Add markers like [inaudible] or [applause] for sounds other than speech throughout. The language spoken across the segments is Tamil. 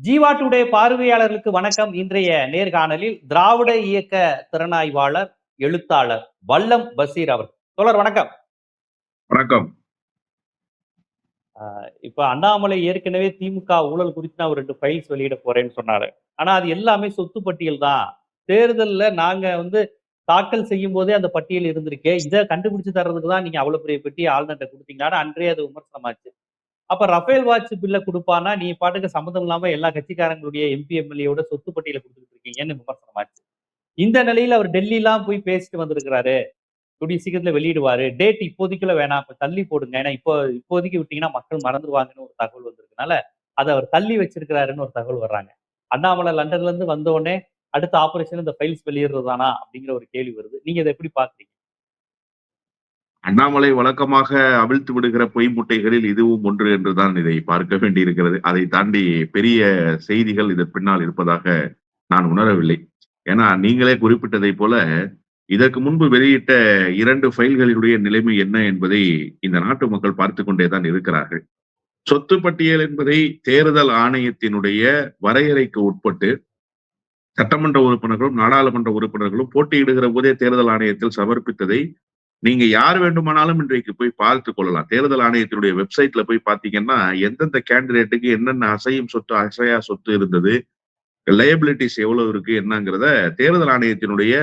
ஜீவா டுடே பார்வையாளர்களுக்கு வணக்கம். இன்றைய நேர்காணலில் திராவிட இயக்க திறனாய்வாளர் எழுத்தாளர் வல்லம் பசீர் அவர். தோழர் வணக்கம். வணக்கம். இப்ப அண்ணாமலை ஏற்கனவே திமுக ஊழல் குறித்து நான் ஒரு ரெண்டு ஃபைல்ஸ் வெளியிட போறேன்னு சொன்னாரு. ஆனா அது எல்லாமே சொத்து பட்டியல் தான். தேர்தல்ல நாங்க வந்து தாக்கல் செய்யும் போதே அந்த பட்டியல் இருந்திருக்கு. இதை கண்டுபிடிச்சு தர்றதுக்கு தான் நீங்க அவ்வளவு பெரிய பெட்டி ஆளுநர்கிட்ட கொடுத்தீங்கன்னா அன்றே அது விமர்சனமாச்சு. அப்ப ரஃபேல் வாட்ச் பில்ல கொடுப்பானா? நீ பாட்டுக்கு சம்மந்தம் இல்லாம எல்லா கட்சிக்காரங்களுடைய எம்பி எம்எல்ஏயோட சொத்து பட்டியல கொடுத்துட்டு இருக்கீங்கன்னு விமர்சனமாச்சு இந்த நிலையில அவர் டெல்லிலாம் போய் பேசிட்டு வந்திருக்கிறாரு. கூடிய சீக்கிரத்துல வெளியிடுவாரு. டேட் இப்போதைக்குள்ள வேணாம். இப்ப தள்ளி போடுங்க. ஏன்னா இப்போ இப்போதைக்கு விட்டீங்கன்னா மக்கள் மறந்துடுவாங்கன்னு ஒரு தகவல் வந்திருக்கனால அதை அவர் தள்ளி வச்சிருக்கிறாருன்னு ஒரு தகவல் வர்றாங்க. அண்ணாமலை லண்டன்ல இருந்து வந்த உடனே அடுத்த ஆபரேஷன் இந்த ஃபைல்ஸ் வெளியிடுறதானா அப்படிங்கிற ஒரு கேள்வி வருது. நீங்க இதை எப்படி பாக்குறீங்க? அண்ணாமலை வழக்கமாக அவிழ்த்து விடுகிற பொய் முட்டைகளில் இதுவும் ஒன்று என்றுதான் இதை பார்க்க வேண்டியிருக்கிறது. அதை தாண்டி பெரிய செய்திகள் இதன் பின்னால் இருப்பதாக நான் உணரவில்லை. ஏன்னா நீங்களே குறிப்பிட்டதை போல இதற்கு முன்பு வெளியிட்ட இரண்டு ஃபைல்களினுடைய நிலைமை என்ன என்பதை இந்த நாட்டு மக்கள் பார்த்து கொண்டே தான் இருக்கிறார்கள். சொத்து பட்டியல் என்பதை தேர்தல் ஆணையத்தினுடைய வரையறைக்கு உட்பட்டு சட்டமன்ற உறுப்பினர்களும் நாடாளுமன்ற உறுப்பினர்களும் போட்டியிடுகிற போதே தேர்தல் ஆணையத்தில் சமர்ப்பித்ததை நீங்க யார் வேண்டுமானாலும் இன்றைக்கு போய் பார்த்து கொள்ளலாம். தேர்தல் ஆணையத்தினுடைய வெப்சைட்ல போய் பாத்தீங்கன்னா எந்தெந்த கேண்டிடேட்டுக்கு என்னென்ன அசையும் சொத்து அசையா சொத்து இருந்தது லயபிலிட்டிஸ் எவ்வளவு இருக்கு என்னங்கிறத தேர்தல் ஆணையத்தினுடைய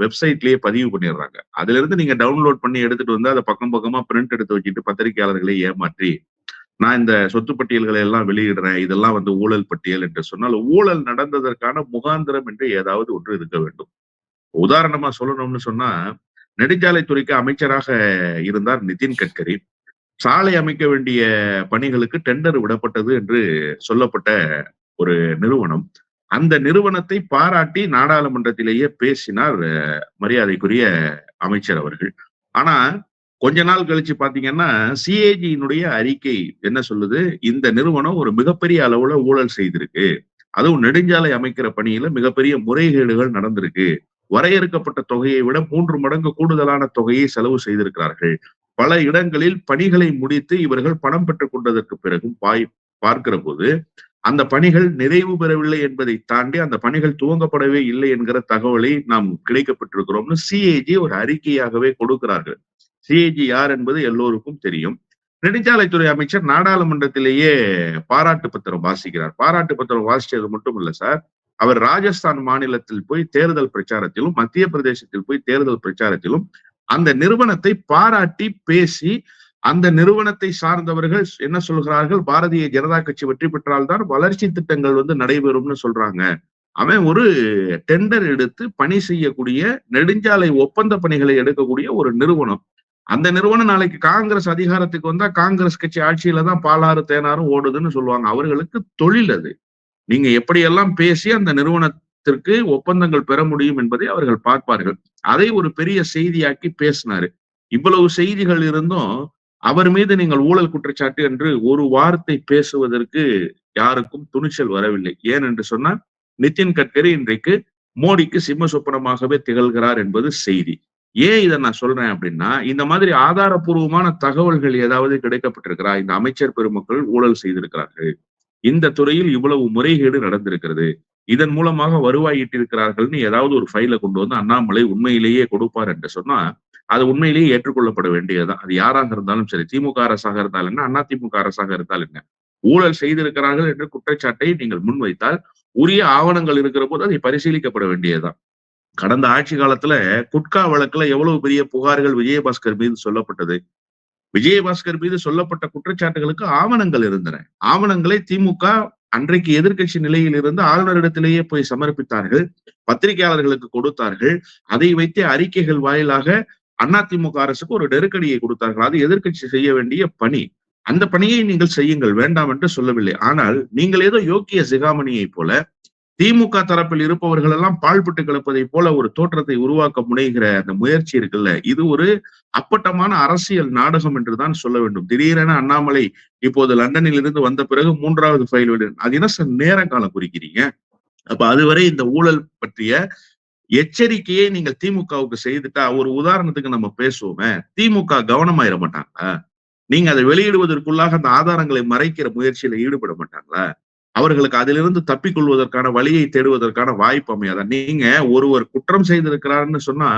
வெப்சைட்லயே பதிவு பண்ணிடுறாங்க. அதுல இருந்து நீங்க டவுன்லோட் பண்ணி எடுத்துட்டு வந்து அதை பக்கம் பக்கமா பிரிண்ட் எடுத்து வச்சுட்டு பத்திரிகையாளர்களை ஏமாற்றி நான் இந்த சொத்து பட்டியல்களை எல்லாம் வெளியிடுறேன் இதெல்லாம் வந்து ஊழல் பட்டியல் என்று சொன்னால் ஊழல் நடந்ததற்கான முகாந்திரம் என்று ஏதாவது ஒன்று இருக்க வேண்டும். உதாரணமா சொல்லணும்னு சொன்னா நெடுஞ்சாலைத்துறைக்கு அமைச்சராக இருந்தார் நிதின் கட்கரி. சாலை அமைக்க வேண்டிய பணிகளுக்கு டெண்டர் விடப்பட்டது என்று சொல்லப்பட்ட ஒரு நிறுவனம். அந்த நிறுவனத்தை பாராட்டி நாடாளுமன்றத்திலேயே பேசினார் மரியாதைக்குரிய அமைச்சர் அவர்கள். ஆனா கொஞ்ச நாள் கழிச்சு பாத்தீங்கன்னா சிஏஜியினுடைய அறிக்கை என்ன சொல்லுது? இந்த நிறுவனம் ஒரு மிகப்பெரிய அளவுல ஊழல் செய்திருக்கு. அதுவும் நெடுஞ்சாலை அமைக்கிற பணியில மிகப்பெரிய முறைகேடுகள் நடந்திருக்கு. வரையறுக்கப்பட்ட தொகையை விட மூன்று மடங்கு கூடுதலான தொகையை செலவு செய்திருக்கிறார்கள். பல இடங்களில் பணிகளை முடித்து இவர்கள் பணம் பெற்றுக் கொண்டதற்கு பிறகும் பாய் பார்க்கிற போது அந்த பணிகள் நிறைவு பெறவில்லை என்பதை தாண்டி அந்த பணிகள் துவங்கப்படவே இல்லை என்கிற தகவலை நாம் கிடைக்கப்பட்டிருக்கிறோம்னு சிஏஜி ஒரு அறிக்கையாகவே கொடுக்கிறார்கள். சிஏஜி யார் என்பது எல்லோருக்கும் தெரியும். நெடுஞ்சாலைத்துறை அமைச்சர் நாடாளுமன்றத்திலேயே பாராட்டு பத்திரம் வாசிக்கிறார். பாராட்டு பத்திரம் வாசிச்சது மட்டும் இல்ல சார். அவர் ராஜஸ்தான் மாநிலத்தில் போய் தேர்தல் பிரச்சாரத்திலும் மத்திய பிரதேசத்தில் போய் தேர்தல் பிரச்சாரத்திலும் அந்த நிறுவனத்தை பாராட்டி பேசி அந்த நிறுவனத்தை சார்ந்தவர்கள் என்ன சொல்கிறார்கள்? பாரதிய ஜனதா கட்சி வெற்றி பெற்றால்தான் வளர்ச்சி திட்டங்கள் வந்து நடைபெறும்னு சொல்றாங்க. அவன் ஒரு டெண்டர் எடுத்து பணி செய்யக்கூடிய நெடுஞ்சாலை ஒப்பந்த பணிகளை எடுக்கக்கூடிய ஒரு நிறுவனம். அந்த நிறுவனம் நாளைக்கு காங்கிரஸ் அதிகாரத்துக்கு வந்தா காங்கிரஸ் கட்சி ஆட்சியில தான் பாலாறு தேனாரும் ஓடுதுன்னு சொல்லுவாங்க. அவர்களுக்கு தொழில் அது. நீங்க எப்படியெல்லாம் பேசி அந்த நிறுவனத்திற்கு ஒப்பந்தங்கள் பெற முடியும் என்பதை அவர்கள் பார்ப்பார்கள். அதை ஒரு பெரிய செய்தியாக்கி பேசினாரு. இவ்வளவு செய்திகள் இருந்தும் அவர் மீது நீங்கள் ஊழல் குற்றச்சாட்டு என்று ஒரு வார்த்தை பேசுவதற்கு யாருக்கும் துணிச்சல் வரவில்லை. ஏன் என்று சொன்னால் நிதின் கட்கரி இன்றைக்கு மோடிக்கு சிம்ம சொப்பனமாகவே திகழ்கிறார் என்பது செய்தி. ஏன் இதை நான் சொல்றேன் அப்படின்னா இந்த மாதிரி ஆதாரபூர்வமான தகவல்கள் ஏதாவது கிடைக்கப்பட்டிருக்கிறா இந்த அமைச்சர் பெருமக்கள் ஊழல் செய்திருக்கிறார்கள். இந்த துறையில் இவ்வளவு முறைகேடு நடந்திருக்கிறது. இதன் மூலமாக வருவாய் ஈட்டிருக்கிறார்கள்னு ஏதாவது ஒரு ஃபைல கொண்டு வந்து அண்ணாமலை உண்மையிலேயே கொடுப்பார் என்று சொன்னா அது உண்மையிலேயே ஏற்றுக்கொள்ளப்பட வேண்டியதுதான். அது யாராக இருந்தாலும் சரி திமுக அரசாக இருந்தால் என்ன அண்ணா திமுக அரசாக இருந்தால் என்ன? ஊழல் செய்திருக்கிறார்கள் என்ற குற்றச்சாட்டை நீங்கள் முன்வைத்தால் உரிய ஆவணங்கள் இருக்கிற போது அதை பரிசீலிக்கப்பட வேண்டியதுதான். கடந்த ஆட்சி காலத்துல குட்கா வழக்குல எவ்வளவு பெரிய புகார்கள் விஜயபாஸ்கர் மீது சொல்லப்பட்டது? விஜயபாஸ்கர் மீது சொல்லப்பட்ட குற்றச்சாட்டுகளுக்கு ஆவணங்கள் இருந்தன. ஆவணங்களை திமுக அன்றைக்கு எதிர்கட்சி நிலையில் இருந்து ஆளுநரிடத்திலேயே போய் சமர்ப்பித்தார்கள். பத்திரிகையாளர்களுக்கு கொடுத்தார்கள். அதை வைத்து அறிக்கைகள் வாயிலாக அதிமுக அரசுக்கு ஒரு நெருக்கடியை கொடுத்தார்கள். அது எதிர்கட்சி செய்ய வேண்டிய பணி. அந்த பணியை நீங்கள் செய்யுங்கள். வேண்டாம் என்று சொல்லவில்லை. ஆனால் நீங்கள் ஏதோ யோக்கிய சிகாமணியை போல திமுக தரப்பில் இருப்பவர்கள் எல்லாம் பாழ்பட்டு கிடப்பதை போல ஒரு தோற்றத்தை உருவாக்க முனைகிற அந்த முயற்சி இருக்குல்ல? இது ஒரு அப்பட்டமான அரசியல் நாடகம் என்றுதான் சொல்ல வேண்டும். திடீரென அண்ணாமலை இப்போது லண்டனில் இருந்து வந்த பிறகு மூன்றாவது ஃபைல் அது என்ன சார் நேர காலம் குறிக்கிறீங்க? அப்ப அதுவரை இந்த ஊழல் பற்றிய எச்சரிக்கையை நீங்கள் திமுகவுக்கு செய்துட்டா ஒரு உதாரணத்துக்கு நம்ம பேசுவோமே. திமுக கவனமாயிட மாட்டாங்களா? நீங்க அதை வெளியிடுவதற்குள்ளாக அந்த ஆதாரங்களை மறைக்கிற முயற்சியில ஈடுபட மாட்டாங்களா? அவர்களுக்கு அதிலிருந்து தப்பி கொள்வதற்கான வழியை தேடுவதற்கான வாய்ப்பு அமையாதா? நீங்க ஒருவர் குற்றம் செய்திருக்கிறாருன்னு சொன்னா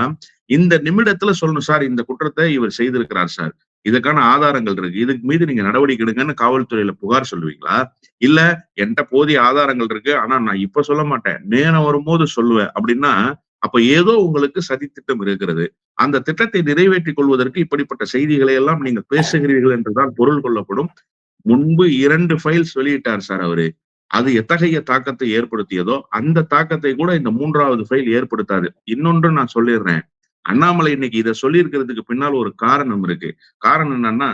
இந்த நிமிடத்துல சொல்லணும் சார் இந்த குற்றத்தை இவர் செய்திருக்கிறார் சார். இதுக்கான ஆதாரங்கள் இருக்கு. இதுக்கு மீது நீங்க நடவடிக்கை எடுங்கன்னு காவல்துறையில புகார் சொல்லுவீங்களா? இல்ல என்கிட்ட போதிய ஆதாரங்கள் இருக்கு. ஆனா நான் இப்ப சொல்ல மாட்டேன். நேரம் வரும்போது சொல்லுவேன். அப்படின்னா அப்ப ஏதோ உங்களுக்கு சதி திட்டம் இருக்கிறது. அந்த திட்டத்தை நிறைவேற்றிக் கொள்வதற்கு இப்படிப்பட்ட செய்திகளை எல்லாம் நீங்க பேசுகிறீர்கள் என்றுதான் பொருள் கொள்ளப்படும். முன்பு இரண்டு ஃபைல்ஸ் வெளியிட்டார் சார் அவரு. அது எத்தகைய தாக்கத்தை ஏற்படுத்தியதோ அந்த தாக்கத்தை கூட இந்த மூன்றாவது ஃபைல் ஏற்படுத்தாது. இன்னொன்று நான் சொல்லிடுறேன். அண்ணாமலை இன்னைக்கு இதை சொல்லியிருக்கிறதுக்கு பின்னால் ஒரு காரணம் இருக்கு. காரணம் என்னன்னா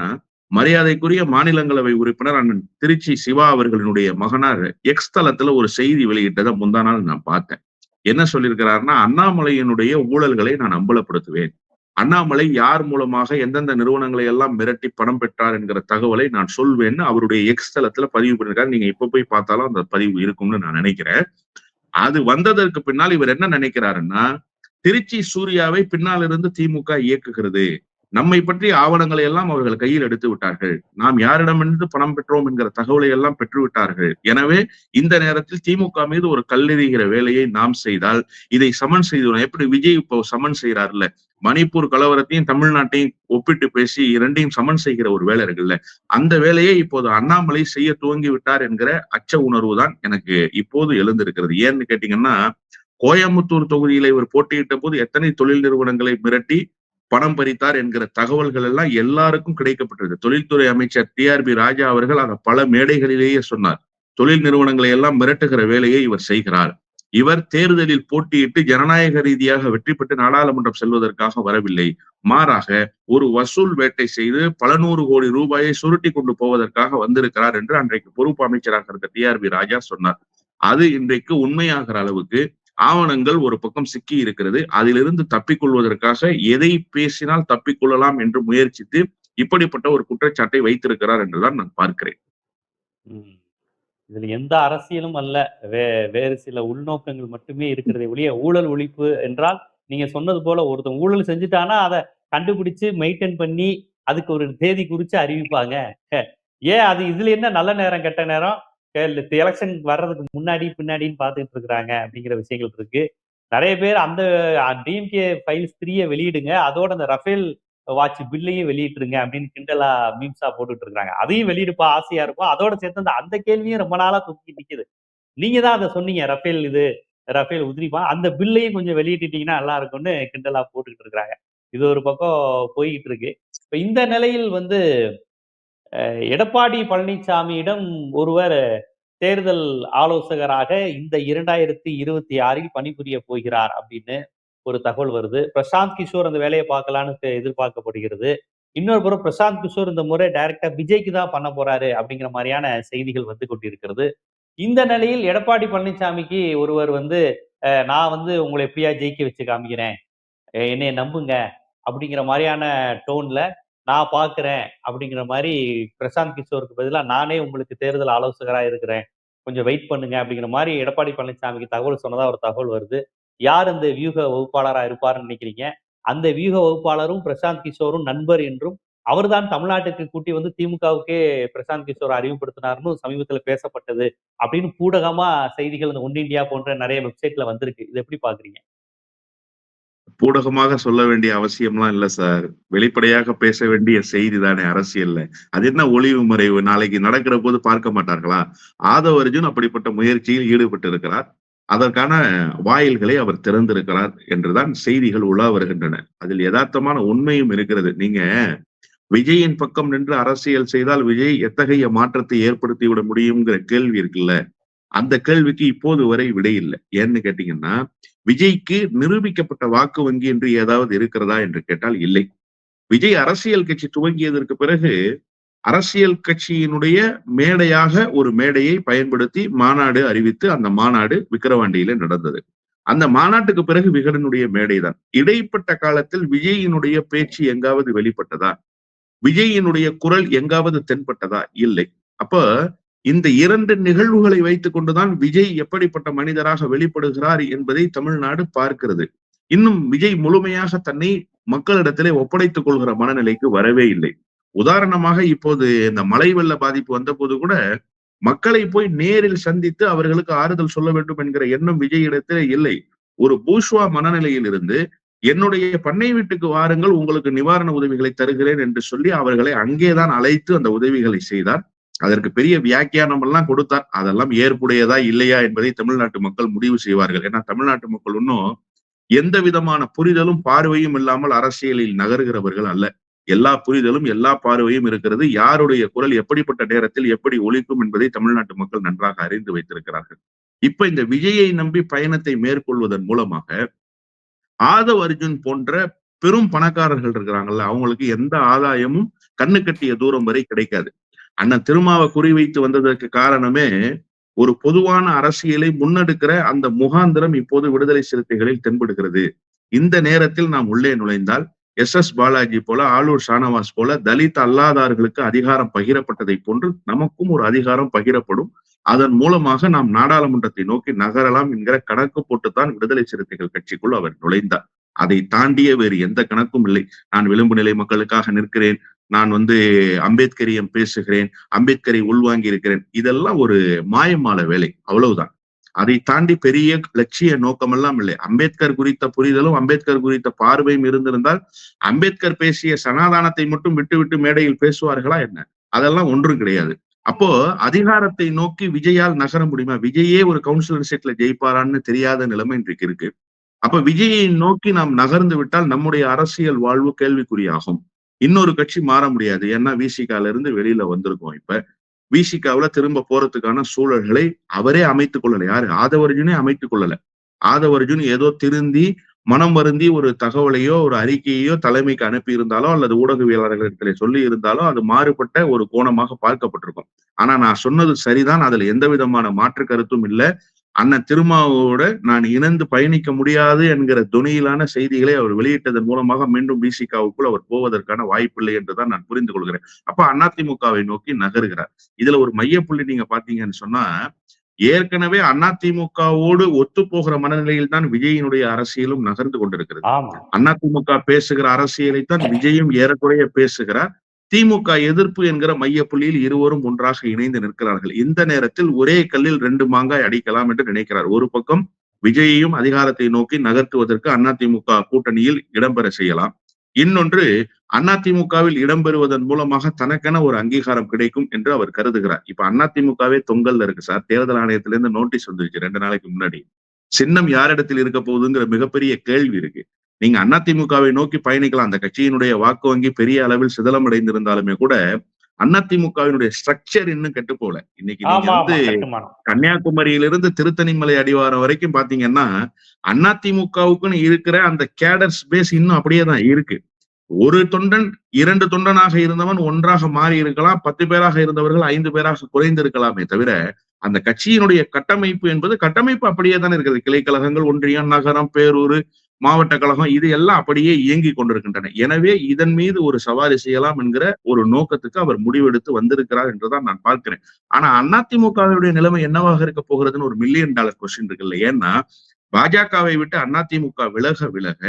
மரியாதைக்குரிய மாநிலங்களவை உறுப்பினர் அண்ணன் திருச்சி சிவா அவர்களினுடைய மகனார் எக்ஸ் தளத்துல ஒரு செய்தி வெளியிட்டதை முந்தா நாள் நான் பார்த்தேன். என்ன சொல்லியிருக்கிறாருன்னா அண்ணாமலையினுடைய ஊழல்களை நான் அம்பலப்படுத்துவேன். அண்ணாமலை யார் மூலமாக எந்தெந்த நிறுவனங்களை எல்லாம் மிரட்டி பணம் பெற்றார் என்கிற தகவலை நான் சொல்வேன்னு அவருடைய எக்ஸ் தளத்துல பதிவு பண்ணிருக்காரு நீங்க இப்ப போய் பார்த்தாலும் அந்த பதிவு இருக்கும்னு நான் நினைக்கிறேன். அது வந்ததற்கு பின்னால் இவர் என்ன நினைக்கிறாருன்னா திருச்சி சூர்யாவை பின்னால் இருந்து திமுக இயக்குகிறது. நம்மை பற்றி ஆவணங்களை எல்லாம் அவர்கள் கையில் எடுத்து விட்டார்கள். நாம் யாரிடமிருந்து பணம் பெற்றோம் என்கிற தகவலை எல்லாம் பெற்றுவிட்டார்கள் எனவே இந்த நேரத்தில் திமுக மீது ஒரு கல்லெறிகிற வேலையை நாம் செய்தால் இதை சமன் செய்து எப்படி விஜய் இப்போ சமன் செய்யறாருல்ல மணிப்பூர் கலவரத்தையும் தமிழ்நாட்டையும் ஒப்பிட்டு பேசி இரண்டையும் சமன் செய்கிற ஒரு வேலை இருக்குல்ல? அந்த வேலையை இப்போது அண்ணாமலை செய்ய துவங்கி விட்டார் என்கிற அச்ச உணர்வு தான் எனக்கு இப்போது எழுந்திருக்கிறது. ஏன்னு கேட்டீங்கன்னா கோயம்புத்தூர் தொகுதியில இவர் போட்டியிட்ட போது எத்தனை தொழில் நிறுவனங்களை மிரட்டி பணம் பறித்தார் என்கிற தகவல்கள் எல்லாம் எல்லாருக்கும் கிடைக்கப்பட்டது. தொழில்துறை அமைச்சர் டி ஆர் பி ராஜா அவர்கள் அதை பல மேடைகளிலேயே சொன்னார். தொழில் நிறுவனங்களை எல்லாம் மிரட்டுகிற வேலையை இவர் செய்கிறார். இவர் தேர்தலில் போட்டியிட்டு ஜனநாயக ரீதியாக வெற்றி பெற்று நாடாளுமன்றம் செல்வதற்காக வரவில்லை. மாறாக ஒரு வசூல் வேட்டை செய்து பல நூறு கோடி ரூபாயை சுருட்டி கொண்டு போவதற்காக வந்திருக்கிறார் என்று அன்றைக்கு பொறுப்பு அமைச்சராக இருந்த டி ஆர் பி ராஜா சொன்னார். அது இன்றைக்கு உண்மையாகிற அளவுக்கு ஆவணங்கள் ஒரு பக்கம் சிக்கி இருக்கிறது. அதிலிருந்து தப்பிக்கொள்வதற்காக எதை பேசினால் தப்பிக்கொள்ளலாம் என்று முயற்சித்து இப்படிப்பட்ட ஒரு குற்றச்சாட்டை வைத்திருக்கிறார் என்றுதான் நான் பார்க்கிறேன். ம். இதுல எந்த அரசியலும் அல்ல. வே வேறு சில உள்நோக்கங்கள் மட்டுமே இருக்கிறதே ஒழிய ஊழல் ஒழிப்பு என்றால் நீங்க சொன்னது போல ஒருத்தன் ஊழல் செஞ்சுட்டானா அதை கண்டுபிடிச்சு மெயின்டைன் பண்ணி அதுக்கு ஒரு தேதி குறிச்சு அறிவிப்பாங்க. ஏன் அது இதுல என்ன நல்ல நேரம் கெட்ட நேரம்? எலெக்ஷன் வர்றதுக்கு முன்னாடி பின்னாடின்னு பார்த்துட்டு இருக்கிறாங்க அப்படிங்கிற விஷயங்கள் இருக்கு. நிறைய பேர் அந்த டிஎம்கே ஃபைல்ஸ் த்ரீயை வெளியிடுங்க. அதோட அந்த ரஃபேல் வாட்ச் பில்லையும் வெளியிட்டுருங்க அப்படின்னு கிண்டலா மீம்ஸா போட்டுட்டு இருக்காங்க அதையும் வெளியிடுப்பா ஆசையா இருக்கும் அதோட சேர்த்து அந்த அந்த கேள்வியும் ரொம்ப நாளா தூக்கி நிற்கிது நீங்க தான் அதை சொன்னீங்க ரஃபேல் இது ரஃபேல் உதிரிப்பா. அந்த பில்லையும் கொஞ்சம் வெளியிட்டுட்டீங்கன்னா நல்லா இருக்கும்னு கிண்டலா போட்டுக்கிட்டு இருக்கிறாங்க. இது ஒரு பக்கம் போய்கிட்டு இருக்கு. இப்போ இந்த நிலையில் வந்து எடப்பாடி பழனிசாமியிடம் ஒருவர் தேர்தல் ஆலோசகராக இந்த இரண்டாயிரத்தி இருபத்தி ஆறில் பணிபுரிய போகிறார் அப்படின்னு ஒரு தகவல் வருது. பிரசாந்த் கிஷோர் அந்த வேலையை பார்க்கலான்னு எதிர்பார்க்கப்படுகிறது. இன்னொரு புறம் பிரசாந்த் கிஷோர் இந்த முறை டைரக்டா விஜய்க்கு தான் பண்ண போறாரு அப்படிங்கிற மாதிரியான செய்திகள் வந்து கொண்டிருக்கிறது. இந்த நிலையில் எடப்பாடி பழனிசாமிக்கு ஒருவர் வந்து நான் வந்து உங்களை எப்படியா ஜெயிக்க வச்சு காமிக்கிறேன்? என்னைய நம்புங்க. அப்படிங்கிற மாதிரியான டோன்ல நான் பார்க்குறேன் அப்படிங்கிற மாதிரி பிரசாந்த் கிஷோருக்கு பதிலாக நானே உங்களுக்கு தேர்தல் ஆலோசகராக இருக்கிறேன். கொஞ்சம் வெயிட் பண்ணுங்க அப்படிங்கிற மாதிரி எடப்பாடி பழனிசாமிக்கு தகவல் சொன்னதாக ஒரு தகவல் வருது. யார் அந்த வியூக வகுப்பாளராக இருப்பார்னு நினைக்கிறீங்க? அந்த வியூக வகுப்பாளரும் பிரசாந்த் கிஷோரும் நண்பர் என்றும் அவர்தான் தமிழ்நாட்டுக்கு கூட்டி வந்து திமுகவுக்கே பிரசாந்த் கிஷோர் அறிமுகப்படுத்தினார்னு சமீபத்தில் பேசப்பட்டது அப்படின்னு பூடகமா செய்திகள் இந்த ஒன் இந்தியா போன்ற நிறைய வெப்சைட்ல வந்திருக்கு. இது எப்படி பாக்குறீங்க? பூடகமாக சொல்ல வேண்டிய அவசியம்லாம் இல்ல சார் வெளிப்படையாக பேச வேண்டிய செய்தி தானே அரசியல்ல. அது என்ன ஒளிவு மறைவு? நாளைக்கு நடக்கிற போது பார்க்க மாட்டார்களா? ஆதவ அர்ஜுன் அப்படிப்பட்ட முயற்சியில் ஈடுபட்டு இருக்கிறார் அதற்கான வாயில்களை அவர் திறந்திருக்கிறார் என்றுதான் செய்திகள் உலா வருகின்றன. அதில் யதார்த்தமான உண்மையும் இருக்கிறது. நீங்க விஜயின் பக்கம் நின்று அரசியல் செய்தால் விஜய் எத்தகைய மாற்றத்தை ஏற்படுத்தி விட முடியுங்கிற கேள்வி இருக்குல்ல? அந்த கேள்விக்கு இப்போது வரை விடை இல்லை. ஏன்னு கேட்டீங்கன்னா விஜய்க்கு நிரூபிக்கப்பட்ட வாக்கு வங்கி என்று ஏதாவது இருக்கிறதா என்று கேட்டால் இல்லை. விஜய் அரசியல் கட்சி துவங்கியதற்கு பிறகு அரசியல் கட்சியினுடைய மேடையாக ஒரு மேடையை பயன்படுத்தி மாநாடு அறிவித்து அந்த மாநாடு விக்கிரவாண்டியில நடந்தது. அந்த மாநாட்டுக்கு பிறகு விகடனுடைய மேடைதான். இடைப்பட்ட காலத்தில் விஜயினுடைய பேச்சு எங்காவது வெளிப்பட்டதா? விஜயினுடைய குரல் எங்காவது தென்பட்டதா? இல்லை. அப்ப இந்த இரண்டு நிகழ்வுகளை வைத்துக் கொண்டுதான் விஜய் எப்படிப்பட்ட மனிதராக வெளிப்படுகிறார் என்பதை தமிழ்நாடு பார்க்கிறது. இன்னும் விஜய் முழுமையாக தன்னை மக்களிடத்திலே ஒப்படைத்துக் கொள்கிற மனநிலைக்கு வரவே இல்லை. உதாரணமாக இப்போது இந்த மழை வெள்ள பாதிப்பு வந்த போது கூட மக்களை போய் நேரில் சந்தித்து அவர்களுக்கு ஆறுதல் சொல்ல வேண்டும் என்கிற எண்ணம் விஜய் இடத்திலே இல்லை. ஒரு பூஷ்வா மனநிலையில் இருந்து என்னுடைய பண்ணை வீட்டுக்கு வாருங்கள் உங்களுக்கு நிவாரண உதவிகளை தருகிறேன் என்று சொல்லி அவர்களை அங்கேதான் அழைத்து அந்த உதவிகளை செய்தார். அதற்கு பெரிய வியாக்கியானம் எல்லாம் கொடுத்தார். அதெல்லாம் ஏற்புடையதா இல்லையா என்பதை தமிழ்நாட்டு மக்கள் முடிவு செய்வார்கள். ஏன்னா தமிழ்நாட்டு மக்கள் இன்னும் எந்த விதமான புரிதலும் பார்வையும் இல்லாமல் அரசியலில் நகர்கிறவர்கள் அல்ல. எல்லா புரிதலும் எல்லா பார்வையும் இருக்கிறது. யாருடைய குரல் எப்படிப்பட்ட நேரத்தில் எப்படி ஒழிக்கும் என்பதை தமிழ்நாட்டு மக்கள் நன்றாக அறிந்து வைத்திருக்கிறார்கள். இப்ப இந்த விஜயை நம்பி பயணத்தை மேற்கொள்வதன் மூலமாக ஆதவ் அர்ஜுன் போன்ற பெரும் பணக்காரர்கள் இருக்கிறாங்கல்ல அவங்களுக்கு எந்த ஆதாயமும் கண்ணு கட்டிய தூரம் வரை கிடைக்காது. அண்ணன் திருமாவை குறிவைத்து வந்ததற்கு காரணமே ஒரு பொதுவான அரசியலை முன்னெடுக்கிற அந்த முகாந்திரம் இப்போது விடுதலை சிறுத்தைகளில் தென்படுகிறது. இந்த நேரத்தில் நாம் உள்ளே நுழைந்தால் எஸ் எஸ் பாலாஜி போல ஆளூர் ஷானவாஸ் போல தலித் அல்லாதார்களுக்கு அதிகாரம் பகிரப்பட்டதை போன்று நமக்கும் ஒரு அதிகாரம் பகிரப்படும். அதன் மூலமாக நாம் நாடாளுமன்றத்தை நோக்கி நகரலாம் என்கிற கணக்கு போட்டுத்தான் விடுதலை சிறுத்தைகள் கட்சிக்குள் அவர் நுழைந்தார். அதை தாண்டிய வேறு எந்த கணக்கும் இல்லை. நான் விளிம்பு நிலை மக்களுக்காக நிற்கிறேன். நான் வந்து அம்பேத்கரியம் பேசுகிறேன். அம்பேத்கரை உள்வாங்கி இருக்கிறேன். இதெல்லாம் ஒரு மாயமான வேலை. அவ்வளவுதான். அதை தாண்டி பெரிய லட்சிய நோக்கமெல்லாம் இல்லை. அம்பேத்கர் குறித்த புரிதலும் அம்பேத்கர் குறித்த பார்வையும் இருந்திருந்தால் அம்பேத்கர் பேசிய சனாதானத்தை மட்டும் விட்டு விட்டு மேடையில் பேசுவார்களா என்ன? அதெல்லாம் ஒன்றும் கிடையாது. அப்போ அதிகாரத்தை நோக்கி விஜயால் நகர முடியுமா? விஜயே ஒரு கவுன்சிலர் சீட்ல ஜெயிப்பாரான்னு தெரியாத நிலைமை இன்றைக்கு இருக்கு. அப்ப விஜயை நோக்கி நாம் நகர்ந்து விட்டால் நம்முடைய அரசியல் வாழ்வு கேள்விக்குறியாகும். இன்னொரு கட்சி மாற முடியாது. ஏன்னா விசிகால இருந்து வெளியில வந்திருக்கோம் இப்ப. விசிகாவுல திரும்ப போறதுக்கான சூழல்களை அவரே அமைத்துக் கொள்ளல. யாரு? ஆதவர்ஜுனே அமைத்துக் கொள்ளல. ஆதவர்ஜுன் ஏதோ திருந்தி மனம் வருந்தி ஒரு தகவலையோ ஒரு அறிக்கையோ தலைமைக்கு அனுப்பி இருந்தாலோ அல்லது ஊடகவியலாளர்களிடத்திலே சொல்லி இருந்தாலோ அது மாறுபட்ட ஒரு கோணமாக பார்க்கப்பட்டிருக்கும். ஆனா நான் சொன்னது சரிதான். அதுல எந்த விதமான மாற்று கருத்தும் இல்லை. அண்ணன் திருமாவோட நான் இணைந்து பயணிக்க முடியாது என்கிற துணியிலான செய்திகளை அவர் வெளியிட்டதன் மூலமாக மீண்டும் பிசிகாவுக்குள் அவர் போவதற்கான வாய்ப்பில்லை என்றுதான் நான் புரிந்து கொள்கிறேன். அப்ப அதிமுகவை நோக்கி நகருகிறார். இதுல ஒரு மையப்புள்ளி நீங்க பாத்தீங்கன்னு சொன்னா ஏற்கனவே அதிமுகவோடு ஒத்து போகிற மனநிலையில் தான் விஜயினுடைய அரசியலும் நகர்ந்து கொண்டிருக்கிறது. அதிமுக பேசுகிற அரசியலைத்தான் விஜயும் ஏறக்குறைய பேசுகிறார். திமுக எதிர்ப்பு என்கிற மையப்புள்ளியில் இருவரும் ஒன்றாக இணைந்து நிற்கிறார்கள். இந்த நேரத்தில் ஒரே கல்லில் ரெண்டு மாங்காய் அடிக்கலாம் என்று நினைக்கிறார். ஒரு பக்கம் விஜயையும் அதிகாரத்தை நோக்கி நகர்த்துவதற்கு அதிமுக கூட்டணியில் இடம்பெற செய்யலாம். இன்னொன்று அதிமுகவில் இடம்பெறுவதன் மூலமாக தனக்கென ஒரு அங்கீகாரம் கிடைக்கும் என்று அவர் கருதுகிறார். இப்ப அதிமுகவே தொங்கல்ல இருக்கு சார். தேர்தல் ஆணையத்திலிருந்து நோட்டீஸ் வந்துருச்சு ரெண்டு நாளைக்கு முன்னாடி. சின்னம் யாரிடத்தில் இருக்க போகுதுங்கிற மிகப்பெரிய கேள்வி இருக்கு. நீங்க அதிமுகவை நோக்கி பயணிக்கலாம். அந்த கட்சியினுடைய வாக்கு வங்கி பெரிய அளவில் சிதலம் அடைந்திருந்தாலுமே கூட அதிமுகவினுடைய ஸ்ட்ரக்சர் இன்னும் கெட்டு போல இன்னைக்கு நீங்க வந்து கன்னியாகுமரியிலிருந்து திருத்தணிமலை அடிவாரம் வரைக்கும் பாத்தீங்கன்னா அதிமுகவுக்குன்னு இருக்கிற அந்த கேடர் ஸ்பேஸ் இன்னும் அப்படியே தான் இருக்கு. ஒரு தொண்டன் இரண்டு தொண்டனாக இருந்தவன் ஒன்றாக மாறி இருக்கலாம். பத்து பேராக இருந்தவர்கள் ஐந்து பேராக குறைந்திருக்கலாமே தவிர அந்த கட்சியினுடைய கட்டமைப்பு என்பது கட்டமைப்பு அப்படியே தான் இருக்கிறது கிளைக்கழகங்கள் ஒன்றியம் நகரம் பேரூர் மாவட்ட கழகம் இது எல்லாம் அப்படியே இயங்கி கொண்டிருக்கின்றன. எனவே இதன் மீது ஒரு சவாரி செய்யலாம் என்கிற ஒரு நோக்கத்துக்கு அவர் முடிவெடுத்து வந்திருக்கிறார் என்றுதான் நான் பார்க்கிறேன். ஆனா அதிமுகவுடைய நிலைமை என்னவாக இருக்க போகிறதுன்னு ஒரு மில்லியன் டாலர் கொஸ்டின் இருக்குல்ல ஏன்னா பாஜகவை விட்டு அதிமுக விலக விலக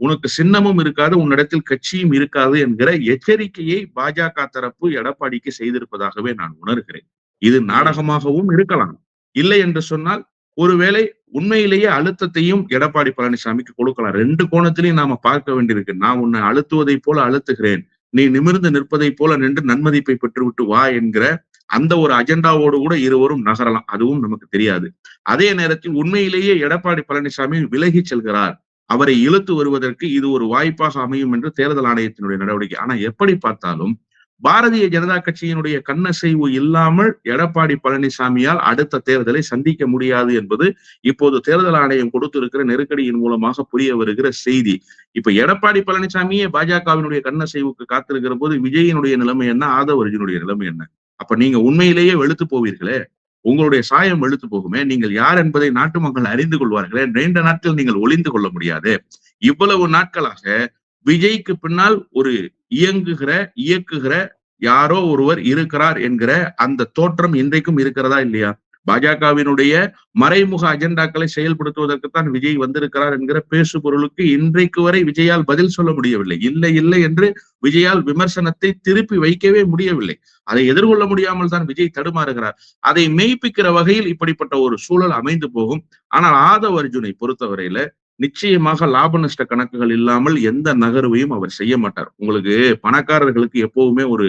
உனக்கு சின்னமும் இருக்காது உன்னிடத்தில் கட்சியும் இருக்காது என்கிற எச்சரிக்கையை பாஜக தரப்பு எடப்பாடிக்கு செய்திருப்பதாகவே நான் உணர்கிறேன். இது நாடகமாகவும் இருக்கலாம். இல்லை என்று சொன்னால் ஒருவேளை உண்மையிலேயே அழுத்தத்தையும் எடப்பாடி பழனிசாமிக்கு கொடுக்கலாம். ரெண்டு கோணத்திலையும் நாம பார்க்க வேண்டியிருக்கு. நான் உன்னை அழுத்துவதை போல அழுத்துகிறேன். நீ நிமிர்ந்து நிற்பதை போல நின்று நன்மதிப்பை பெற்றுவிட்டு வா என்கிற அந்த ஒரு அஜெண்டாவோடு கூட இருவரும் நகரலாம். அதுவும் நமக்கு தெரியாது. அதே நேரத்தில் உண்மையிலேயே எடப்பாடி பழனிசாமி விலகி செல்கிறார். அவரை இழுத்து வருவதற்கு இது ஒரு வாய்ப்பாக அமையும் என்று தேர்தல் ஆணையத்தினுடைய நடவடிக்கை. ஆனா எப்படி பார்த்தாலும் பாரதிய ஜனதா கட்சியினுடைய கண்ணசைவு இல்லாமல் எடப்பாடி பழனிசாமியால் அடுத்த தேர்தலை சந்திக்க முடியாது என்பது இப்போது தேர்தல் ஆணையம் கொடுத்திருக்கிற நெருக்கடியின் மூலமாக புரிய வருகிற செய்தி. இப்ப எடப்பாடி பழனிசாமியே பாஜகவினுடைய கண்ணசைவுக்கு காத்திருக்கிற போது விஜயினுடைய நிலைமை என்ன ஆதவர்ஜினுடைய நிலைமை என்ன? அப்ப நீங்க உண்மையிலேயே வெளுத்து போவீர்களே. உங்களுடைய சாயம் வெளுத்து போகுமே. நீங்கள் யார் என்பதை நாட்டு மக்கள் அறிந்து கொள்வார்களே. நீண்ட நாட்கள் நீங்கள் ஒளிந்து கொள்ள முடியாது. இவ்வளவு நாட்களாக விஜய்க்கு பின்னால் ஒரு இயங்குகிற இயக்குகிற யாரோ ஒருவர் இருக்கிறார் என்கிற அந்த தோற்றம் இன்றைக்கும் இருக்கிறதா இல்லையா? பாஜகவினுடைய மறைமுக அஜெண்டாக்களை செயல்படுத்துவதற்குத்தான் விஜய் வந்திருக்கிறார் என்கிற பேசு பொருளுக்கு இன்றைக்கு வரை விஜயால் பதில் சொல்ல முடியவில்லை. இல்லை இல்லை என்று விஜயால் விமர்சனத்தை திருப்பி வைக்கவே முடியவில்லை. அதை எதிர்கொள்ள முடியாமல் தான் விஜய் தடுமாறுகிறார். அதை மெய்ப்பிக்கிற வகையில் இப்படிப்பட்ட ஒரு சூழல் அமைந்து போகும். ஆனால் ஆதவ் அர்ஜுனை பொறுத்தவரையில நிச்சயமாக லாப நஷ்ட கணக்குகள் இல்லாமல் எந்த நகர்வையும் அவர் செய்ய மாட்டார். உங்களுக்கு பணக்காரர்களுக்கு எப்பவுமே ஒரு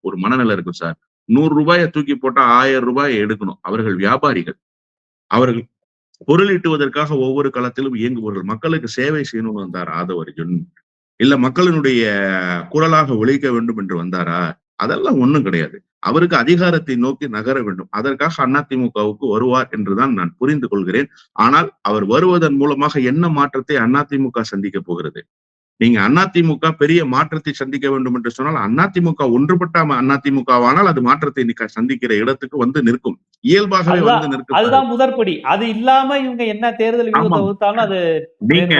ஒரு மனநிலை இருக்கும் சார். நூறு ரூபாயை தூக்கி போட்டா ஆயிரம் ரூபாயை எடுக்கணும். அவர்கள் வியாபாரிகள். அவர்கள் பொருளீட்டுவதற்காக ஒவ்வொரு களத்திலும் இயங்குபவர்கள். மக்களுக்கு சேவை செய்யணும்னு வந்தார்? ஆதவ அர்ஜுன் இல்ல மக்களினுடைய குரலாக ஒழிக்க வேண்டும் என்று வந்தாரா? அதெல்லாம் ஒண்ணும் கிடையாது. அவருக்கு அதிகாரத்தை நோக்கி நகர வேண்டும். அதற்காக அதிமுகவுக்கு வருவார் என்றுதான் நான் புரிந்து கொள்கிறேன். ஆனால் அவர் வருவதன் மூலமாக என்ன மாற்றத்தை அதிமுக சந்திக்க போகிறது? நீங்க அதிமுக பெரிய மாற்றத்தை சந்திக்க வேண்டும் என்று சொன்னால் அதிமுக ஒன்றுபட்ட அதிமுகவானால் அது மாற்றத்தை சந்திக்கிற இடத்துக்கு வந்து நிற்கும். இயல்பாகவே வந்து நிற்கும் அதுதான் முதற்படி. அது இல்லாம இவங்க என்ன தேர்தல் அது நீங்க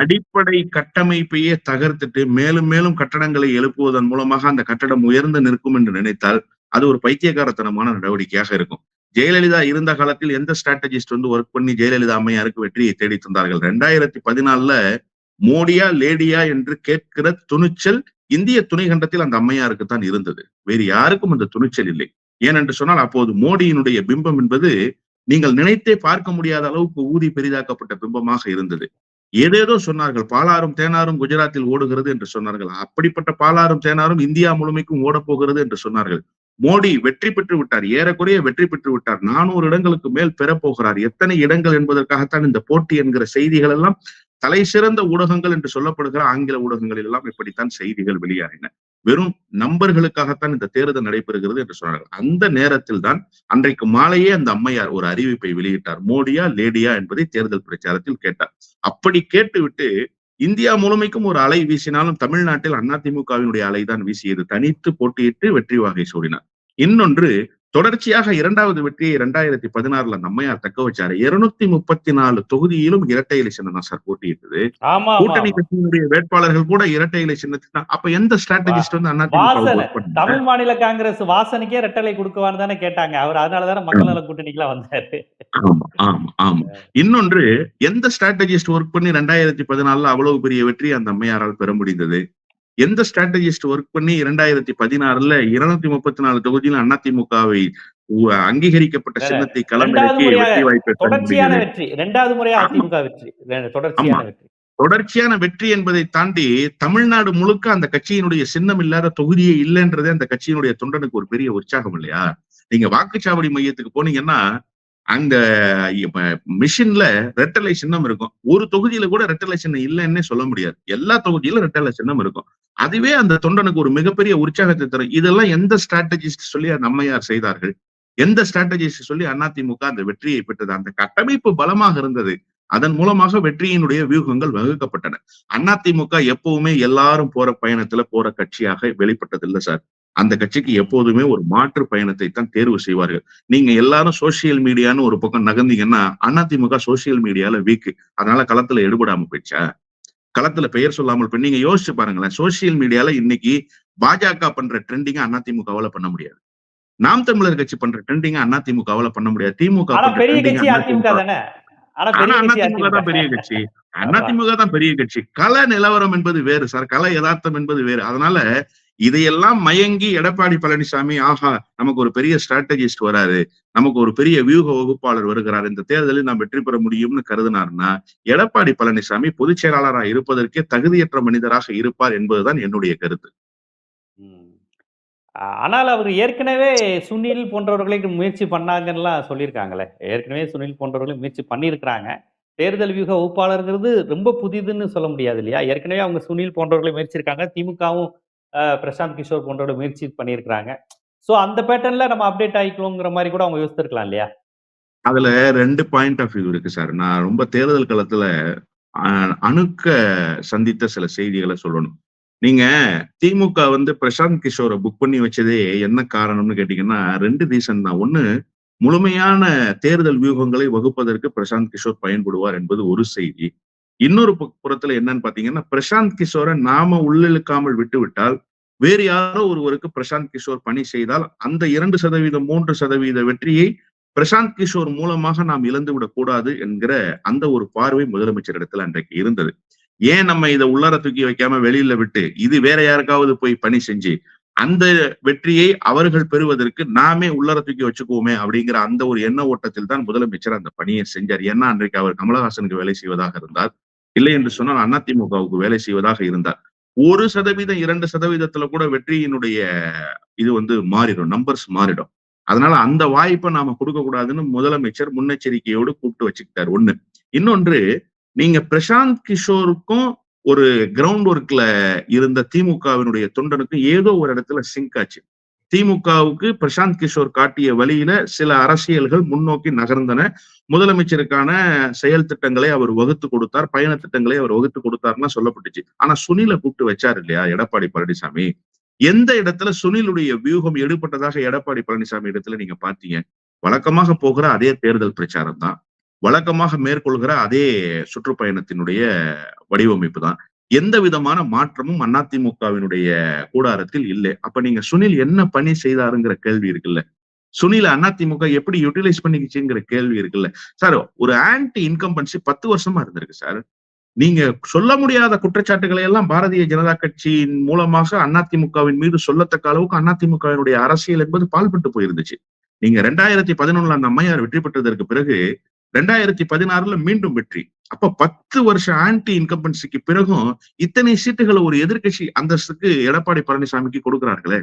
அடிப்படை கட்டமைப்பையே தகர்த்துட்டு மேலும் மேலும் கட்டடங்களை எழுப்புவதன் மூலமாக அந்த கட்டடம் உயர்ந்து நிற்கும் என்று நினைத்தால் அது ஒரு பைத்தியக்காரத்தனமான நடவடிக்கையாக இருக்கும். ஜெயலலிதா இருந்த காலத்தில் எந்த ஸ்ட்ராட்டஜிஸ்ட் வந்து ஒர்க் பண்ணி ஜெயலலிதா அம்மையாருக்கு வெற்றியை தேடி தந்தார்கள்? ரெண்டாயிரத்தி பதினாலுல மோடியா லேடியா என்று கேட்கிற துணிச்சல் இந்திய துணைகண்டத்தில் அந்த அம்மையாருக்கு தான் இருந்தது. வேறு யாருக்கும் அந்த துணிச்சல் இல்லை. ஏனென்று சொன்னால் அப்போது மோடியினுடைய பிம்பம் என்பது நீங்கள் நினைத்தே பார்க்க முடியாத அளவுக்கு ஊதி பெரிதாக்கப்பட்ட பிம்பமாக இருந்தது. ஏதேதோ சொன்னார்கள் பாலாறும் தேனாரும் குஜராத்தில் ஓடுகிறது என்று சொன்னார்கள். அப்படிப்பட்ட பாலாறும் தேனாரும் இந்தியா முழுமைக்கும் ஓடப்போகிறது என்று சொன்னார்கள். மோடி வெற்றி பெற்று விட்டார் ஏறக்குறைய வெற்றி பெற்று விட்டார். நானூறு இடங்களுக்கு மேல் பெறப்போகிறார். எத்தனை இடங்கள் என்பதற்காகத்தான் இந்த போட்டி என்கிற செய்திகள் எல்லாம் தலை சிறந்த ஊடகங்கள் என்று சொல்லப்படுகிற ஆங்கில ஊடகங்களில் எல்லாம் இப்படித்தான் செய்திகள் வெளியாகின. வெறும் நம்பர்களுக்காகத்தான் இந்த தேர்தல் நடைபெறுகிறது என்று சொன்னார்கள். அந்த நேரத்தில் தான் அன்றைக்கு மாலையே அந்த அம்மையார் ஒரு அறிவிப்பை வெளியிட்டார். மோடியா லேடியா என்பதை தேர்தல் பிரச்சாரத்தில் கேட்டார். அப்படி கேட்டுவிட்டு இந்தியா முழுமைக்கும் ஒரு அலை வீசினாலும் தமிழ்நாட்டில் அதிமுகவினுடைய அலைதான் வீசியது. தனித்து போட்டியிட்டு வெற்றி வாகை சூடினார். இன்னொன்று தொடர்ச்சியாக இரண்டாவது வெற்றியை இரண்டாயிரத்தி பதினாறுல அந்த அம்மையார் தக்க வச்சாரு. இருநூத்தி முப்பத்தி நாலு தொகுதியிலும் இரட்டை இலை சின்னம் தான் சார் போட்டியிட்டது. கூட்டணி. கட்சியினுடைய வேட்பாளர்கள் கூட இரட்டை இலை சின்னத்துக்கு தான். அப்ப எந்த ஸ்ட்ராட்டஜிஸ்ட் வந்து? தமிழ் மாநில காங்கிரஸ் வாசனுக்கே ரெட்டலை கொடுக்குவான்னு தானே கேட்டாங்க. அவர் அதனால தானே மக்கள் நல கூட்டணிக்குலாம் வந்தாரு. ஆமா ஆமா ஆமா. இன்னொன்று எந்த ஸ்ட்ராட்டஜிஸ்ட் ஒர்க் பண்ணி ரெண்டாயிரத்தி பதினாலுல அவ்வளவு பெரிய வெற்றி அந்த அம்மையாரால் பெற முடிந்தது? எந்த ஸ்ட்ராட்டஜிஸ்ட் ஒர்க் பண்ணி இரண்டாயிரத்தி பதினாறுல இருநூத்தி முப்பத்தி நாலு தொகுதியில் அதிமுகவை அங்கீகரிக்கப்பட்ட. சின்னத்தை களமிறக்கி முறையாக வெற்றி வாய்ப்பை தொடர்ச்சியான வெற்றி ரெண்டாவது முறையா ஆமா. அதிமுக வெற்றி தொடர்ச்சியான. வெற்றி தொடர்ச்சியான வெற்றி என்பதை தாண்டி தமிழ்நாடு முழுக்க அந்த கட்சியினுடைய சின்னம் இல்லாத தொகுதியே இல்லைன்றதே அந்த கட்சியினுடைய தொண்டனுக்கு ஒரு பெரிய உற்சாகம் இல்லையா நீங்க வாக்குச்சாவடி மையத்துக்கு போனீங்கன்னா அந்த மிஷின்ல ரெட்டலை சின்னம் இருக்கும். ஒரு தொகுதியில கூட ரெட்டலை சின்னம் இல்லைன்னே சொல்ல முடியாது. எல்லா தொகுதியிலும் ரெட்டலை சின்னம் இருக்கும். அதுவே அந்த தொண்டனுக்கு ஒரு மிகப்பெரிய உற்சாகத்தை தரும். இதெல்லாம் எந்த ஸ்ட்ராட்டஜிஸ்ட் சொல்லி நம்மையார் செய்தார்கள்? எந்த ஸ்ட்ராட்டஜிஸ்ட் சொல்லி அதிமுக அந்த வெற்றியை பெற்றது? அந்த கட்டமைப்பு பலமாக இருந்தது. அதன் மூலமாக வெற்றியினுடைய வியூகங்கள் வகுக்கப்பட்டன. அதிமுக எப்பவுமே எல்லாரும் போற பயணத்துல போற கட்சியாக வெளிப்பட்டதில்லை சார். அந்த கட்சிக்கு எப்போதுமே ஒரு மாற்று பயணத்தை தான் தேர்வு செய்வார்கள். நீங்க எல்லாரும் சோசியல் மீடியான்னு ஒரு பக்கம் நகர்ந்தீங்கன்னா அதிமுக சோசியல் மீடியால வீக்கு அதனால களத்துல எடுபடாம போயிடுச்சா? களத்துல பெயர் சொல்லாமல் போய் நீங்க யோசிச்சு பாருங்களேன். சோசியல் மீடியால இன்னைக்கு பாஜக பண்ற ட்ரெண்டிங்க அதிமுகவால பண்ண முடியாது. நாம் தமிழர் கட்சி பண்ற ட்ரெண்டிங்க அதிமுகவால பண்ண முடியாது. திமுக அதிமுக தானே? பெரிய கட்சி அதிமுக தான் பெரிய கட்சி. அதிமுக தான் பெரிய கட்சி. கள நிலவரம் என்பது வேறு சார். கள யதார்த்தம் என்பது வேறு. அதனால இதையெல்லாம் மயங்கி எடப்பாடி பழனிசாமி ஆஹா நமக்கு ஒரு பெரிய ஸ்ட்ராட்டஜிஸ்ட் வராரு நமக்கு ஒரு பெரிய வியூக வகுப்பாளர் வருகிறார் இந்த தேர்தலில் நாம் வெற்றி பெற முடியும்னு கருதினார்னா எடப்பாடி பழனிசாமி பொதுச் செயலாளராக இருப்பதற்கே தகுதியற்ற மனிதராக இருப்பார் என்பதுதான் என்னுடைய கருத்து. ஆனால் அவர் ஏற்கனவே சுனில் போன்றவர்களை முயற்சி பண்ணாங்கன்னுலாம் சொல்லியிருக்காங்களே. ஏற்கனவே சுனில் போன்றவர்களை முயற்சி பண்ணியிருக்கிறாங்க. தேர்தல் வியூக வகுப்பாளருங்கிறது ரொம்ப புதிதுன்னு சொல்ல முடியாது இல்லையா? ஏற்கனவே அவங்க சுனில் போன்றவர்களை முயற்சிருக்காங்க திமுகவும் பிரசாந்த் கிஷோர் போன்றோட முயற்சி பண்ணியிருக்கிறாங்க. ஸோ அந்த பேட்டர்ன்ல நம்ம அப்டேட் ஆகிக்கணுங்கிற மாதிரி கூட அவங்க யோசிச்சிருக்கலாம் இல்லையா? அதுல ரெண்டு பாயிண்ட் ஆஃப் வியூ இருக்கு சார். நான் ரொம்ப தேர்தல் களத்துல அணுக்க சந்தித்த சில செய்திகளை சொல்லணும். நீங்க திமுக வந்து பிரசாந்த் கிஷோரை புக் பண்ணி வச்சதே என்ன காரணம்னு கேட்டீங்கன்னா ரெண்டு ரீசன் தான். ஒண்ணு முழுமையான தேர்தல் வியூகங்களை வகுப்பதற்கு பிரசாந்த் கிஷோர் பயன்படுவார் என்பது ஒரு செய்தி. இன்னொரு புறத்துல என்னன்னு பாத்தீங்கன்னா பிரசாந்த் கிஷோரை நாம உள்ளிழுக்காமல் விட்டுவிட்டால் வேறு யாரோ ஒருவருக்கு பிரசாந்த் கிஷோர் பணி செய்தால் அந்த இரண்டு சதவீதம் மூன்று சதவீத வெற்றியை பிரசாந்த் கிஷோர் மூலமாக நாம் இழந்து விடக்கூடாது என்கிற அந்த ஒரு பார்வை முதலமைச்சர் இடத்துல அன்றைக்கு இருந்தது. ஏன் நம்ம இதை உள்ளார தூக்கி வைக்காம வெளியில விட்டு இது வேற யாருக்காவது போய் பணி செஞ்சு அந்த வெற்றியை அவர்கள் பெறுவதற்கு நாமே உள்ளார தூக்கி வச்சுக்குவோமே அப்படிங்கிற அந்த ஒரு எண்ண ஓட்டத்தில் தான் முதலமைச்சர் அந்த பணியை செஞ்சார். ஏன்னா அன்றைக்கு அவர் கமலஹாசனுக்கு வேலை செய்வதாக இருந்தார் இல்லை என்று சொன்னால் அதிமுகவுக்கு வேலை செய்வதாக இருந்தார். ஒரு சதவீதம் இரண்டு சதவீதத்துல கூட வெற்றியினுடைய இது வந்து மாறிடும் நம்பர்ஸ் மாறிடும். அதனால அந்த வாய்ப்பை நாம கொடுக்க கூடாதுன்னு முதலமைச்சர் முன்னெச்சரிக்கையோடு கூப்பிட்டு வச்சுக்கிட்டார் ஒண்ணு. இன்னொன்று நீங்க பிரசாந்த் கிஷோருக்கும் ஒரு கிரவுண்ட் ஒர்க்ல இருந்த திமுகவினுடைய தொண்டனுக்கும் ஏதோ ஒரு இடத்துல சிங்க் ஆச்சு. திமுகவுக்கு பிரசாந்த் கிஷோர் காட்டிய வழியில சில அரசியல்கள் முன்னோக்கி நகர்ந்தன. முதலமைச்சருக்கான செயல் திட்டங்களை அவர் வகுத்து கொடுத்தார் பயண திட்டங்களை அவர் வகுத்து கொடுத்தார்னா சொல்லப்பட்டுச்சு. ஆனா சுனில கூப்பிட்டு வச்சார் இல்லையா எடப்பாடி பழனிசாமி? எந்த இடத்துல சுனிலுடைய வியூகம் எடுப்பட்டதாக எடப்பாடி பழனிசாமி இடத்துல நீங்க பாத்தீங்க வழக்கமாக போகிற அதே தேர்தல் பிரச்சாரம் தான். வழக்கமாக மேற்கொள்கிற அதே சுற்றுப்பயணத்தினுடைய வடிவமைப்பு தான். எந்த விதமான மாற்றமும் அதிமுகவினுடைய கூடாரத்தில் இல்லை. அப்ப நீங்க சுனில் என்ன பணி செய்தாருங்கிற கேள்வி இருக்குல்ல. சுனில அதிமுக எப்படி யூட்டிலைஸ் பண்ணிக்கிச்சுங்கிற கேள்வி இருக்குல்ல. சார் ஒரு ஆன்டி இன்கம்பன்சி பத்து வருஷமா இருந்திருக்கு சார். நீங்க சொல்ல முடியாத குற்றச்சாட்டுகளை எல்லாம் பாரதிய ஜனதா கட்சியின் மூலமாக அதிமுகவின் மீது சொல்லத்தக்க அளவுக்கு அதிமுகவினுடைய அரசியல் என்பது பால்பட்டு போயிருந்துச்சு. நீங்க ரெண்டாயிரத்தி பதினொன்னுல அந்த அம்மையார் வெற்றி பெற்றதற்கு பிறகு ரெண்டாயிரத்தி பதினாறுல மீண்டும் வெற்றி. அப்ப பத்து வருஷம் ஆன்டி இன்கம்பன்சிக்கு பிறகும் இத்தனை சீட்டுகளை ஒரு எதிர்கட்சி அந்தஸ்துக்கு எடப்பாடி பழனிசாமிக்கு கொடுக்கிறார்களே?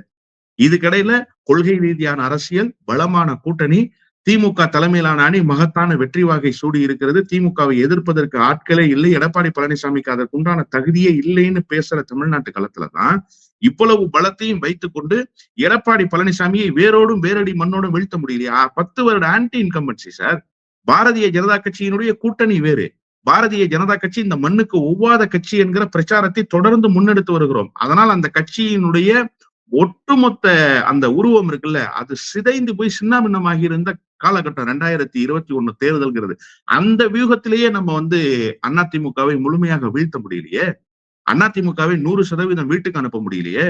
இதுக்கிடையில கொள்கை ரீதியான அரசியல் பலமான கூட்டணி திமுக தலைமையிலான அணி மகத்தான வெற்றி வாகை சூடி இருக்கிறது. திமுகவை எதிர்ப்பதற்கு ஆட்களே இல்லை. எடப்பாடி பழனிசாமிக்கு அதற்குண்டான தகுதியே இல்லைன்னு பேசுற தமிழ்நாட்டு களத்துலதான் இவ்வளவு பலத்தையும் வைத்துக் கொண்டு எடப்பாடி பழனிசாமியை வேரோடும் வேரடி மண்ணோடும் வீழ்த்த முடியலையா? பத்து வருட anti incumbency sir Bharatiya Janata கட்சியினுடைய கூட்டணி வேறு. பாரதிய ஜனதா கட்சி இந்த மண்ணுக்கு ஒவ்வாத கட்சி என்கிற பிரச்சாரத்தை தொடர்ந்து முன்னெடுத்து வருகிறோம். அதனால் அந்த கட்சியினுடைய ஒட்டுமொத்த அந்த உருவம் இருக்குல்ல அது சிதைந்து போய் சின்னாபின்னமாகி இருந்த காலகட்டம் ரெண்டாயிரத்தி இருபத்தி ஒண்ணு தேர்தல்கிறது அந்த வியூகத்திலேயே நம்ம வந்து அதிமுகவை முழுமையாக வீழ்த்த முடியலையே? அதிமுகவை நூறு சதவீதம் வீட்டுக்கு அனுப்ப முடியலையே?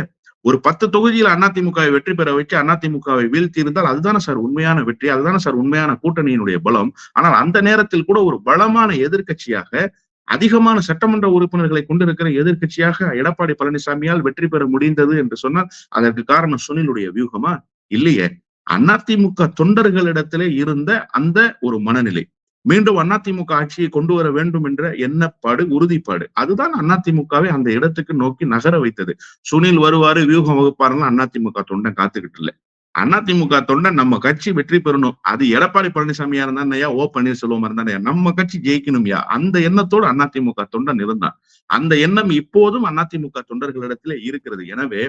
ஒரு பத்து தொகுதியில் அதிமுகவை வெற்றி பெற வச்சு அதிமுகவை வீழ்த்தி இருந்தால் அதுதானே சார் உண்மையான வெற்றி அதுதானே சார் உண்மையான கூட்டணியினுடைய பலம். ஆனால் அந்த நேரத்தில் கூட ஒரு பலமான எதிர்கட்சியாக அதிகமான சட்டமன்ற உறுப்பினர்களை கொண்டிருக்கிற எதிர்கட்சியாக எடப்பாடி பழனிசாமியால் வெற்றி பெற முடிந்தது என்று சொன்னால் அதற்கு காரணம் சுனிலுடைய வியூகமா? இல்லையே. அதிமுக தொண்டர்களிடத்திலே இருந்த அந்த ஒரு மனநிலை. மீண்டும் அதிமுக ஆட்சியை கொண்டு வர வேண்டும் என்ற எண்ணப்பாடு உறுதிப்பாடு. அதுதான் அதிமுகவை அந்த இடத்துக்கு நோக்கி நகர வைத்தது. சுனில் வருவாரு வியூகம் வகுப்பாருன்னு அதிமுக தொண்டன் காத்துக்கிட்டு இல்ல. அதிமுக தொண்டன் நம்ம கட்சி வெற்றி பெறணும். அது எடப்பாடி பழனிசாமியா இருந்தா ஓ பன்னீர்செல்வம் இருந்தா நம்ம கட்சி ஜெயிக்கணும்யா. அந்த எண்ணத்தோடு அதிமுக தொண்டன் இருந்தான். அந்த எண்ணம் இப்போதும் அதிமுக தொண்டர்களிடத்துல இருக்கிறது. எனவே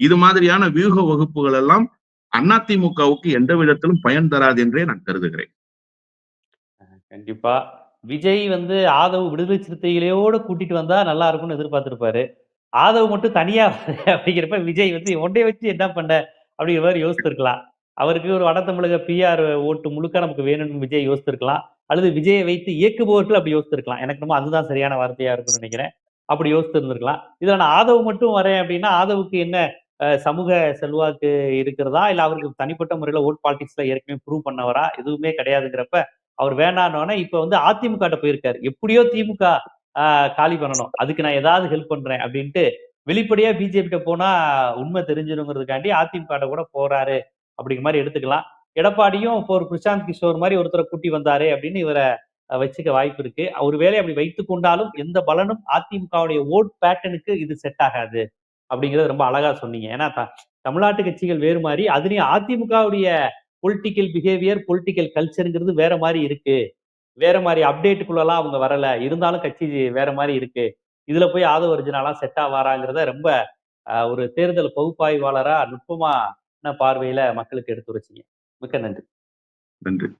இது மாதிரியான வியூக வகுப்புகள் எல்லாம் அதிமுகவுக்கு எந்த விதத்திலும் பயன் தராது என்றே நான் கருதுகிறேன். கண்டிப்பா. விஜய் வந்து ஆதவ் விடுதலை சிறுத்தைகளையோட கூட்டிட்டு வந்தா நல்லா இருக்கும்னு எதிர்பார்த்திருப்பாரு. ஆதவ் மட்டும் தனியா [laughs] அப்படிங்கிறப்ப விஜய் வந்து ஒன்றை வச்சு என்ன பண்ண? அப்படிங்கிற மாதிரி யோசித்திருக்கலாம். அவருக்கு ஒரு வட தமிழக பிஆர் ஓட்டு முழுக்க நமக்கு வேணும்னு விஜய் யோசித்திருக்கலாம். அல்லது விஜயை வைத்து இயக்குபவர்கள் அப்படி யோசித்திருக்கலாம். எனக்கு நம்ம அதுதான் சரியான வார்த்தையா இருக்கும்னு நினைக்கிறேன். அப்படி யோசித்து இருந்திருக்கலாம் இதுல நான் ஆதவ் மட்டும் வரேன் அப்படின்னா ஆதவுக்கு என்ன சமூக செல்வாக்கு இருக்கிறதா? இல்ல அவருக்கு தனிப்பட்ட முறையில ஓட் பாலிடிக்ஸ்ல ஏற்கனவே ப்ரூவ் பண்ணவரா? எதுவுமே கிடையாதுங்கிறப்ப அவர் வேணான்னு இப்ப வந்து அதிமுக போயிருக்காரு. எப்படியோ திமுக காலி பண்ணணும். அதுக்கு நான் ஏதாவது ஹெல்ப் பண்றேன் அப்படின்ட்டு வெளிப்படையா பிஜேபி போனா உண்மை தெரிஞ்சிருங்கிறதுக்காண்டி அதிமுக கூட போறாரு அப்படிங்கிற மாதிரி எடுத்துக்கலாம். எடப்பாடியும் இப்போ ஒரு பிரசாந்த் கிஷோர் மாதிரி ஒருத்தரை கூட்டி வந்தாரு அப்படின்னு இவரை வச்சுக்க வாய்ப்பு இருக்கு. ஒருவேளை அப்படி வைத்து கொண்டாலும் எந்த பலனும் அதிமுகவுடைய ஓட் பேட்டர்னுக்கு இது செட் ஆகாது அப்படிங்கிறது ரொம்ப அழகா சொன்னீங்க. ஏன்னா தமிழ்நாட்டு கட்சிகள் வேறு மாதிரி. அதுலயும் அதிமுகவுடைய பொலிட்டிக்கல் பிஹேவியர் பொலிட்டிக்கல் கல்ச்சருங்கிறது வேற மாதிரி இருக்கு. வேற மாதிரி அப்டேட்டுக்குள்ளலாம் அவங்க வரல. இருந்தாலும் கட்சி வேற மாதிரி இருக்கு. இதுல போய் ஆதவ ஒரிஜினலாம் செட் ஆவாராங்கிறத ரொம்ப ஒரு தேர்தல் பகுப்பாய்வாளரா நுட்பமான பார்வையில மக்களுக்கு எடுத்து வச்சிங்க மிக்க நன்றி. நன்றி.